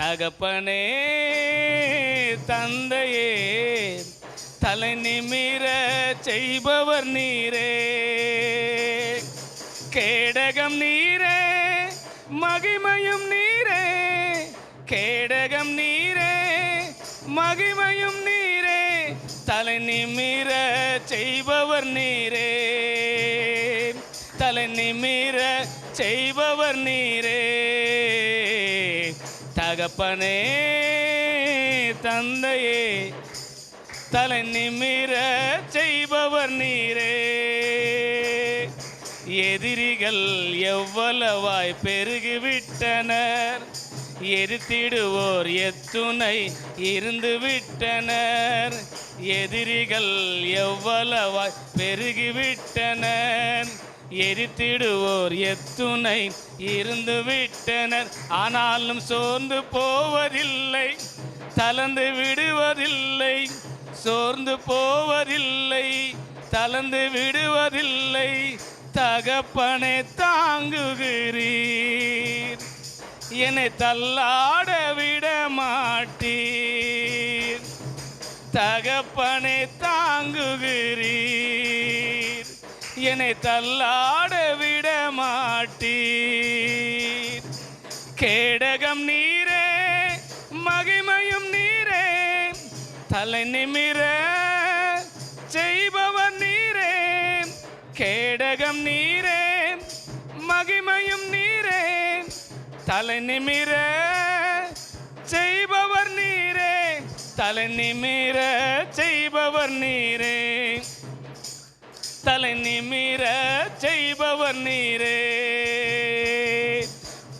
தகப்பனே தந்தையே தலை நிமிர செய்பவர் நீரே. கேடகம் நீரே மகிமையும் நீரே. கேடகம் நீரே மகிமையும் நீரே. தலை நிமிர செய்பவர் நீரே. தலை நிமிர செய்பவர் நீரே. தகப்பனே தந்தையே தலை நிமிர செய்பவர் நீரே. எதிரிகள் எவ்வளவாய் பெருகிவிட்டனர் எரித்திடுவோர் எத்துணை இருந்து விட்டனர் எதிரிகள் எவ்வளவாய் பெருகிவிட்டனர் எரித்திடுவோர் எத்துணை இருந்து விட்டனர் ஆனாலும் சோர்ந்து போவதில்லை தளர்ந்து விடுவதில்லை. சோர்ந்து போவதில்லை தளர்ந்து விடுவதில்லை. தகப்பனை தாங்குகிறீர். என்னை தள்ளாட விட மாட்டீர். தகப்பனை தாங்குகிறீர். என்னை தள்ளாட விட மாட்டீர். கேடகம் நீரே மகிமையும் நீரே தலை நிமிர செய்பவர் நீரே. கேடகம் நீரே மகிமையும் நீரே தலை நிமிர செய்பவர் நீரே. தலை நிமிர செய்பவர் நீரே. நிமிர செய்பவர் நீரே.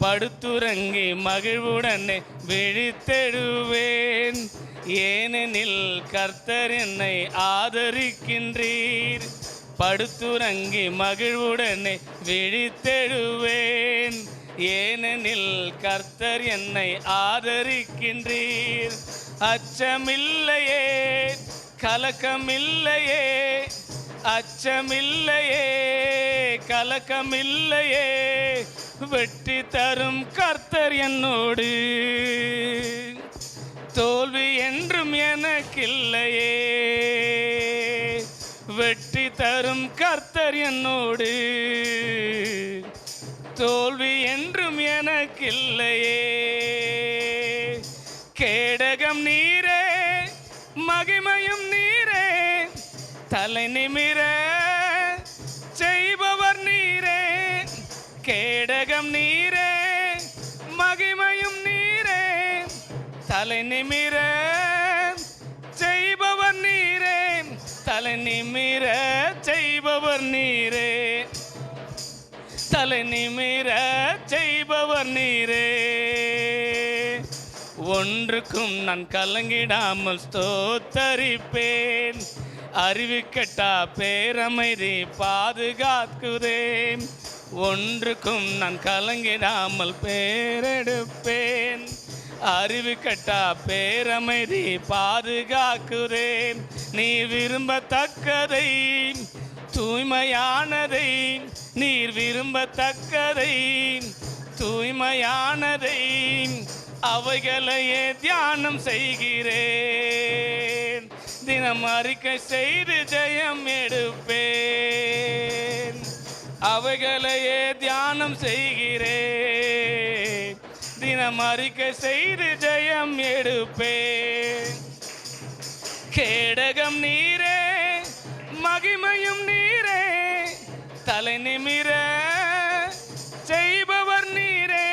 படுத்துறங்கி மகிழ்வுடனே விழித்தெடுவேன் ஏனெனில் கர்த்தர் என்னை ஆதரிக்கின்றீர். படுத்துறங்கி மகிழ்வுடனே விழித்தெழுவேன். ஏனெனில் கர்த்தர் என்னை ஆதரிக்கின்றீர். அச்சமில்லையே கலக்கமில்லையே அச்சமில்லையே கலக்கமில்லையே வெட்டி தரும் கர்த்தர் என்னோடு. தோல்வி என்றும் எனக்கில்லையே வெற்றி தரும் கர்த்தர் என்னோடு. தோல்வி என்றும் எனக்கில்லையே கேடகம் நீரே மகிமையும் நீரே தலை நிமிர செய்பவர் நீரே கேடகம் நீரே மகிமையும் நீரே. தலை நிமிர செய்பவர் நீரே தலை நிமிர செய்பவர் நீரே. தலை நிமிர செய்பவர் நீரே. ஒன்றுக்கும் நான் கலங்கிடாமல் ஸ்தோத்தரிப்பேன். அறிவிக்கட்டா பேரமைதி பாதுகாக்குதேன் ஒன்றுக்கும் நான் கலங்கிடாமல் பேரெடுப்பேன். அறிவிக்கட்டா பேரமைதி பாதுகாக்குதேன் நீ விரும்பத்தக்கதை தூய்மையானதை. நீர் விரும்பத்தக்கதை தூய்மையானதை. அவைகளையே தியானம் செய்கிறேன். தினம் அறிக்கை செய்து ஜெயம் எடுப்பேன். அவைகளையே தியானம் செய்கிறேன். தினம் அறிக்கை செய்து ஜெயம் எடுப்பேன். கேடகம் நீரே மகிமையும் நீரே தலை நிமிர செய்பவர் நீரே.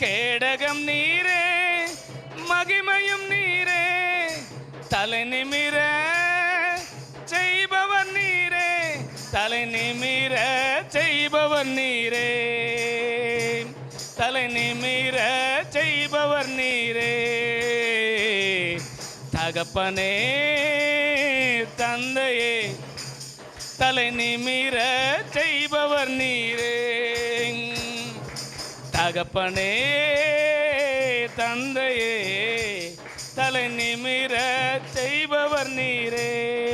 கேடகம் நீர் தலை நிமிர செய்பவர் நீரே. தலை நிமிர செய்பவர் நீரே. தகப்பனே தந்தையே தலை நிமிர செய்பவர் நீரே. தகப்பனே தந்தையே தலை நிமிர செய்பவர் நீரே.